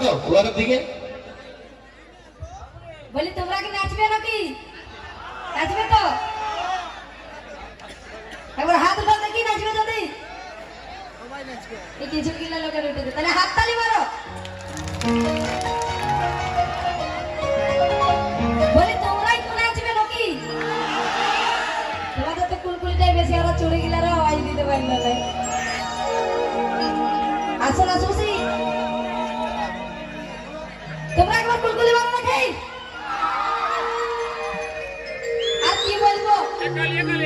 তো ওদের দিকে বলি তোমরা কি নাচবে নাকি নাচবে তো একবার হাত উঠাও দেখি নাচবে যদি এই কিছু কিলা লোকের উঠেছে তাহলে হাত তালি মারো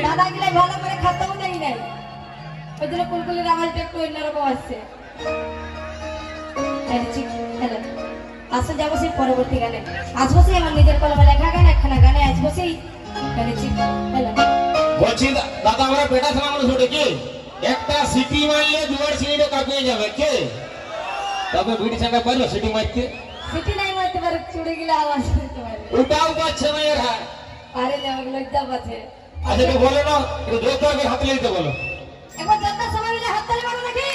দাদা গিলা ভালো করে খাতেও দেই নাই। ওই জন্য কুলকুলির আওয়াজটা একটু অন্যরকম আসছে। আসলে যাব সেই পরবর্তী গানে। আসব সেই আমার নিজের কলমে লেখা গান একখানা গানে আসব সেই। বলছি দাদা আমরা পেটা থানা মানুষ ওটা কি? একটা সিটি মারলে দুবার সিঁড়িটা কাঁপিয়ে যাবে কে? তবে বিড়ি চাকা পারল সিটি মারতে? সিটি নাই মারতে পারে চুড়ে গেলে আওয়াজ করতে পারে। ওটাও পাচ্ছে না এর আরে যাবে লজ্জা পাচ্ছে। আচ্ছা এটা বলো না একটু জোর আগে হাতে বলো। মিলে তালি মারো নাকি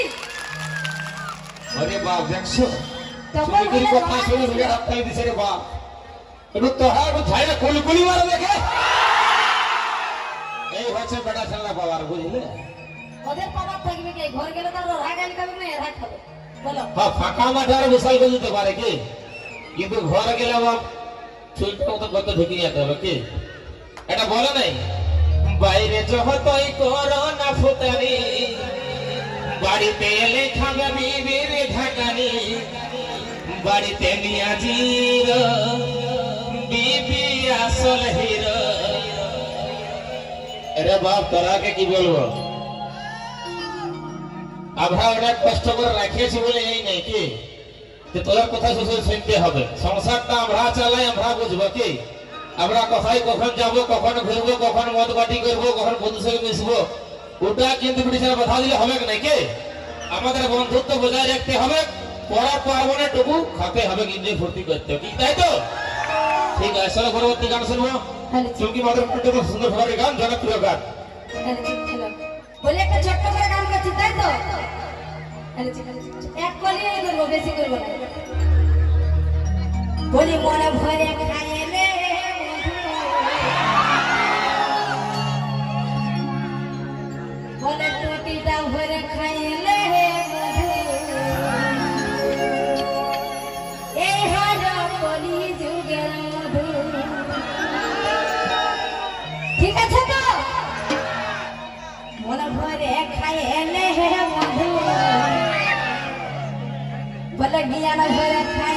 আরে বাপ দেখছ? তখন তুমি হলে কথা শুনে জমা শুনে হাত তালি দিছে রে বাপ। একটু তো হ্যাঁ একটু ঝাইরা কুলকুলি মারো দেখে। এই হচ্ছে বেটা ছেলে বাবার বুঝলে? ওদের পাওয়ার থাকবে কি? ঘর গেলে তার রাগ খাবে না এর খাবে বলো। হ্যাঁ ফাঁকা মাঠে আরও বিশাল করে দিতে পারে কি? কিন্তু ঘরে গেলে আবার সুইটা মতো কত ঢুকে যেতে হবে কি? এটা বলে নাই? বাইরে যতই করো না ফুটানি, বাড়িতে এলে খাবে বিবির ঢাকানি। বাড়িতে নিয়ে বিবি আসল হিরো। আরে বাপ তোরাকে কি বলব? আমরা অনেক কষ্ট করে রাখিয়েছি বলে এই নাই কি? যে তোদের কথা শুধু শুনতে হবে। সংসারটা আমরা চালাই, আমরা বুঝব কি? আমরা কোথায় কখন যাব কখন ঘুরবো কখন মদ বাটি করব কখন বন্ধুর সঙ্গে মিশবো ওটা কিন্তু ব্রিটিশের বাধা দিলে হবে না কি? আমাদের বন্ধুত্ব বজায় রাখতে হবে পড়ার পার্বণে টুকু খাতে হবে কিন্তু ফুর্তি করতে হবে কি তাই তো? ঠিক আছে চলো পরবর্তী গান শুনব। চুমকি টুকু সুন্দর ভাবে গান জনপ্রিয় গান। বলি একটা ছোট্ট করে গান করছি তাই তো? এক কলি করব বেশি করব না। বলি মনে ভরে মনে ভরে খাইলে হে মধু বলে জ্ঞান ভরে খাইলে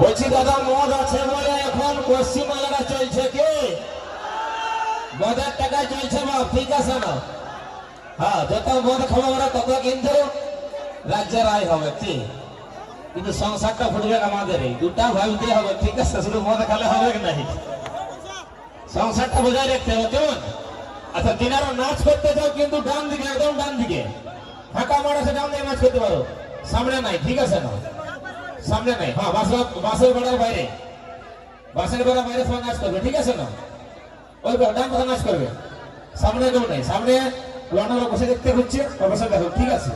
বলছি, দাদা, মদ আছে বলে এখন পশ্চিম পশ্চিমবাংলা চলছে কি? মদের টাকা চলছে না ঠিক আছে না হ্যাঁ যত মদ খাব না তত কিন্তু রাজ্যের আয় হবে ঠিক কিন্তু সংসারটা ফুটবে আমাদের দুটা ভাবতে হবে, ঠিক আছে? শুধু মদ খালে হবে কি নাই? সংসারটা বোঝায় রাখতে হবে, কেমন? আচ্ছা দিনারা নাচ করতে চাও কিন্তু ডান দিকে, একদম ডান দিকে। ফাঁকা মাঠ আছে, ডান দিকে নাচ করতে পারো। সামনে নাই, ঠিক আছে না? সামনে নাই। হ্যাঁ বাসের বাসের বেড়ার বাইরে। বাসের বেড়ার বাইরে সবাই নাচ করবে, ঠিক আছে না? ওই ডান কথা নাচ করবে। সামনে কেউ নাই। সামনে লন্ডনে বসে দেখতে হচ্ছে বসে দেখো, ঠিক আছে?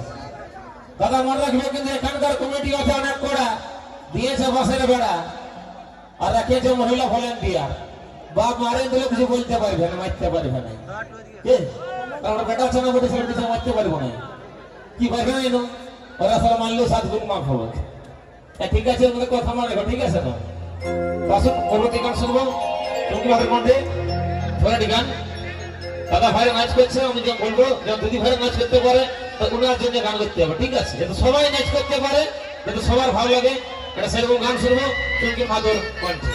দাদা, মনে রাখবে কিন্তু এখানকার কমিটি আছে অনেক কড়া। দিয়েছে বাসের বেড়া। আর রাখিয়েছে মহিলা ভলেন্টিয়ার বাপ মারে দিলে কিছু বলতে পারবে না, মারতে পারবে না। কারণ বেটা আছে না বটে কিছু মারতে পারব না। কি পারবে না এনো? ওরা সব মানলেও সাত গুণ মাফ হবে। ঠিক আছে ওদের কথা মনে ঠিক আছে না আসুন পরবর্তী গান শুনব। টুকু হাতের মধ্যে? ধরে গান? দাদা ভাইরা নাচ করছে, আমি যখন বলব, যখন দিদি ভাইরা নাচ করতে পারে, তো ওনার জন্য গান করতে হবে, ঠিক আছে? যাতে সবাই নাচ করতে পারে যাতে সবার ভালো লাগে, এটা সেরকম গান শুনব, চুমকি মাদুর কণ্ঠে।